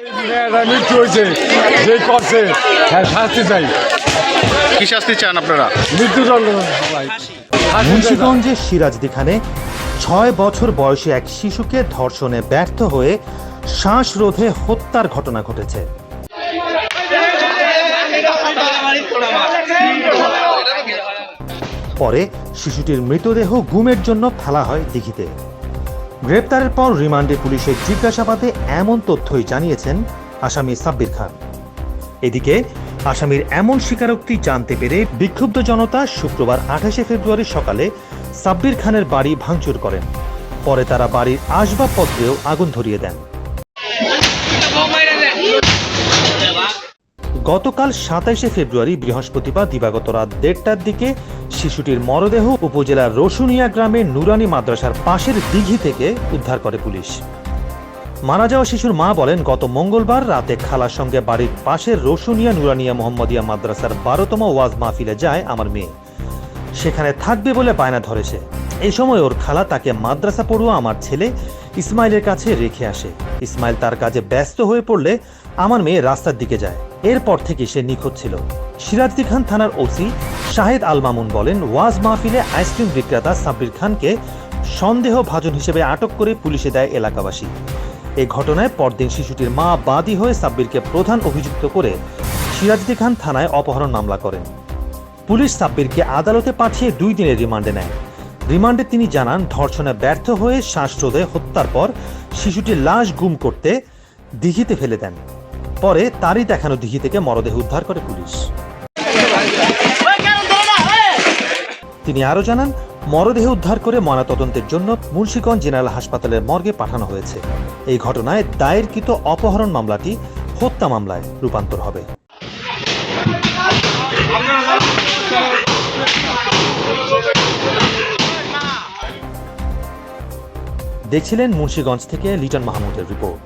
এটা মৃত্যু হয়েছে যে করছে হ্যাঁ শাস্তি চাই। কি শাস্তি চান আপনারা? মৃত্যুদণ্ড মুন্সিগঞ্জের সিরাজদিখানে ছয় বছর বয়সী এক শিশুকে ধর্ষণে ব্যর্থ হয়ে শ্বাসরোধে হত্যার ঘটনা ঘটেছে। পরে শিশুটির মৃতদেহ গুমের জন্য ফেলা হয় দিঘিতে। গ্রেপ্তারের পর রিমান্ডে পুলিশের জিজ্ঞাসাবাদে এমন তথ্যই জানিয়েছেন আসামি সাব্বির খান। এদিকে, আসামির এমন স্বীকারোক্তি জানতে পেরে বিক্ষুব্ধ জনতা শুক্রবার আঠাশে ফেব্রুয়ারি সকালে সাব্বির খানের বাড়ি ভাঙচুর করেন। পরে তারা বাড়ির আসবাবপত্রেও আগুন ধরিয়ে দেন। গতকাল সাতাইশে ফেব্রুয়ারি বৃহস্পতিবার দিবাগত রাত দেড়টার দিকে শিশুটির মরদেহ উপজেলার রসুনিয়া গ্রামের নুরানি মাদ্রাসার পাশের দিঘি থেকে উদ্ধার করে পুলিশ। মারা যাওয়া শিশুর মা বলেন, গত মঙ্গলবার রাতে খালার সঙ্গে বাড়ির পাশের রসুনিয়া নুরানিয়া মোহাম্মদিয়া মাদ্রাসার বারোতম ওয়াজ মাহফিলে যায় আমার মেয়ে। সেখানে থাকবে বলে বায়না ধরেছে এই সময় ওর খালা তাকে মাদ্রাসা পড়ুয়া আমার ছেলে ইসমাইলের কাছে রেখে আসে। ইসমাইল তার কাজে ব্যস্ত হয়ে পড়লে আমার মেয়ে রাস্তার দিকে যায়। এরপর থেকে সে নিখোঁজ ছিল। সিরাজদি খান থানার ওসি শাহেদ আল মামুন বলেন, ওয়াজ মাহফিলে আইসক্রিম বিক্রেতা সাব্বির খানকে সন্দেহ ভাজন হিসেবে আটক করে পুলিশে দেয় এলাকাবাসী। এ ঘটনায় পরদিন শিশুটির মা বাদী হয়ে সাব্বিরকে প্রধান অভিযুক্ত করে সিরাজদি খান থানায় অপহরণ মামলা করেন। পুলিশ সাব্বিরকে আদালতে পাঠিয়ে দুই দিনের রিমান্ডে নেয়। রিমান্ডে তিনি জানান, ধর্ষণে ব্যর্থ হয়ে শ্বাসরোধে হত্যার পর শিশুটির লাশ গুম করতে দিঘিতে ফেলে দেন। পরে তারই দেখানো দিঘি থেকে মরদেহ উদ্ধার করে পুলিশ। তিনি আরও জানান, মরদেহ উদ্ধার করে ময়নাতদন্তের জন্য মুন্সিগঞ্জ জেনারেল হাসপাতালের মর্গে পাঠানো হয়েছে। এই ঘটনায় দায়েরকৃত অপহরণ মামলাটি হত্যা মামলায় রূপান্তর হবে। দেখছিলেন মুন্সিগঞ্জ থেকে লিটন মাহমুদের রিপোর্ট।